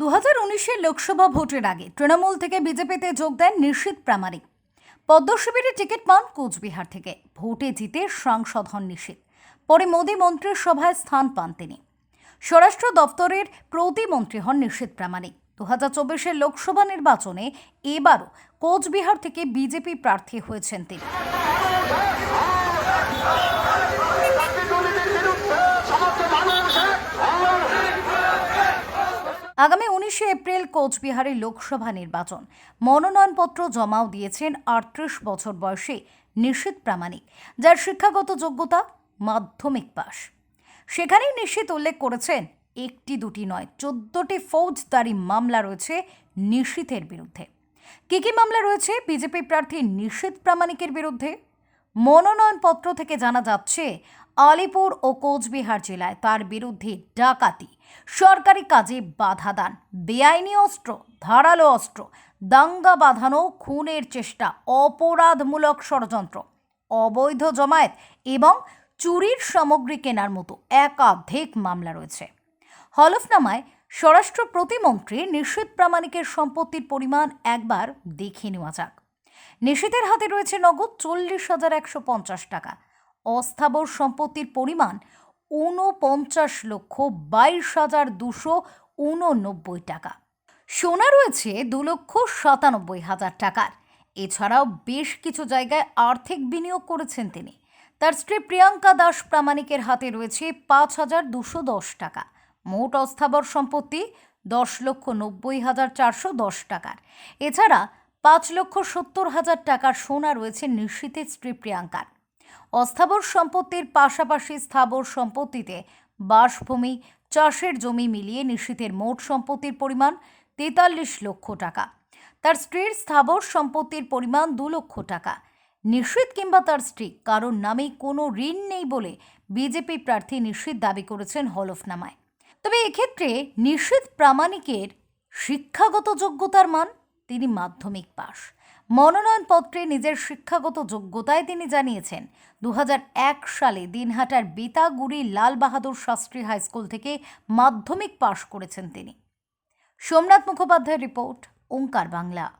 দু হাজার উনিশের লোকসভা ভোটের আগে তৃণমূল থেকে বিজেপিতে যোগ দেন নিশ্চিত প্রামাণিক। পদ্ম শিবিরে টিকিট পান কোচবিহার থেকে। ভোটে জিতে সাংসদ হন নিশ্চিত পরে মোদী মন্ত্রীর সভায় স্থান পান তিনি। স্বরাষ্ট্র দপ্তরের প্রতিমন্ত্রী হন নিশ্চিত প্রামাণিক। দু হাজার চব্বিশের লোকসভা নির্বাচনে এবারও কোচবিহার থেকে বিজেপি প্রার্থী হয়েছেন তিনি। আগামী উনিশে এপ্রিল কোচবিহারে লোকসভা নির্বাচন। মনোনয়নপত্র জমাও দিয়েছেন আটত্রিশ বছর বয়সে নিশ্চিত প্রামাণিক, যার শিক্ষাগত যোগ্যতা মাধ্যমিক পাশ। সেখানেই নিশ্চিত উল্লেখ করেছেন, একটি দুটি নয়, চোদ্দটি ফৌজদারি মামলা রয়েছে নিশ্চিতের বিরুদ্ধে। কী কী মামলা রয়েছে বিজেপি প্রার্থী নিশ্চিত প্রামাণিকের বিরুদ্ধে? মনোনয়নপত্র থেকে জানা যাচ্ছে আলিপুর ও কোচবিহার জেলায় তার বিরুদ্ধে ডাকাতি। সরকারি কাজে বাধা দান। বেআইনি অস্ত্র, ধারালো অস্ত্র, দাঙ্গা বাঁধানো খুনের চেষ্টা, অপরাধমূলক ষড়যন্ত্র, অবৈধ জমায়েত এবং চুরির সামগ্রী কেনার মতো একাধিক মামলা রয়েছে। হলফনামায় স্বরাষ্ট্র প্রতিমন্ত্রী নিশ্চিত প্রামাণিকের সম্পত্তির পরিমাণ একবার দেখে নেওয়া যাক। নিশীতের হাতে রয়েছে নগদ চল্লিশ হাজার একশো পঞ্চাশ টাকা। অস্থাবর সম্পত্তির পরিমাণ ঊনপঞ্চাশ লক্ষ বাইশ হাজার দুশো উননব্বই টাকা। সোনা রয়েছে দু লক্ষ সাতানব্বই হাজার টাকার। এছাড়াও বেশ কিছু জায়গায় আর্থিক বিনিয়োগ করেছেন তিনি। তার স্ত্রী প্রিয়াঙ্কা দাস প্রামাণিকের হাতে রয়েছে পাঁচ হাজার দুশো দশ টাকা। মোট অস্থাবর সম্পত্তি দশ লক্ষ নব্বই হাজার চারশো দশ টাকার। এছাড়া পাঁচ লক্ষ সত্তর হাজার টাকার সোনা রয়েছে নিশ্চিতের স্ত্রী প্রিয়াঙ্কার। অস্থাবর সম্পত্তির পাশাপাশি স্থাবর সম্পত্তিতে বাসভূমি, চাষের জমি মিলিয়ে নিশ্চিতের মোট সম্পত্তির পরিমাণ তেতাল্লিশ লক্ষ টাকা। তার স্ত্রীর স্থাবর সম্পত্তির পরিমাণ দু লক্ষ টাকা। নিশ্চিত কিংবা তার স্ত্রী কারোর নামে কোনো ঋণ নেই বলে বিজেপি প্রার্থী নিশ্চিত দাবি করেছেন হলফনামায়। তবে এক্ষেত্রে নিশ্চিত প্রামাণিকের শিক্ষাগত যোগ্যতার মান তিনি মাধ্যমিক পাশ মনোনয়নপত্রে নিজের শিক্ষাগত যোগ্যতায় তিনি জানিয়েছেন দু হাজার এক সালে দিনহাটার বেতাগুড়ি লাল বাহাদুর শাস্ত্রী হাই স্কুল থেকে মাধ্যমিক পাশ করেছেন তিনি। সোমনাথ মুখোপাধ্যায়ের রিপোর্ট, ওঙ্কার বাংলা।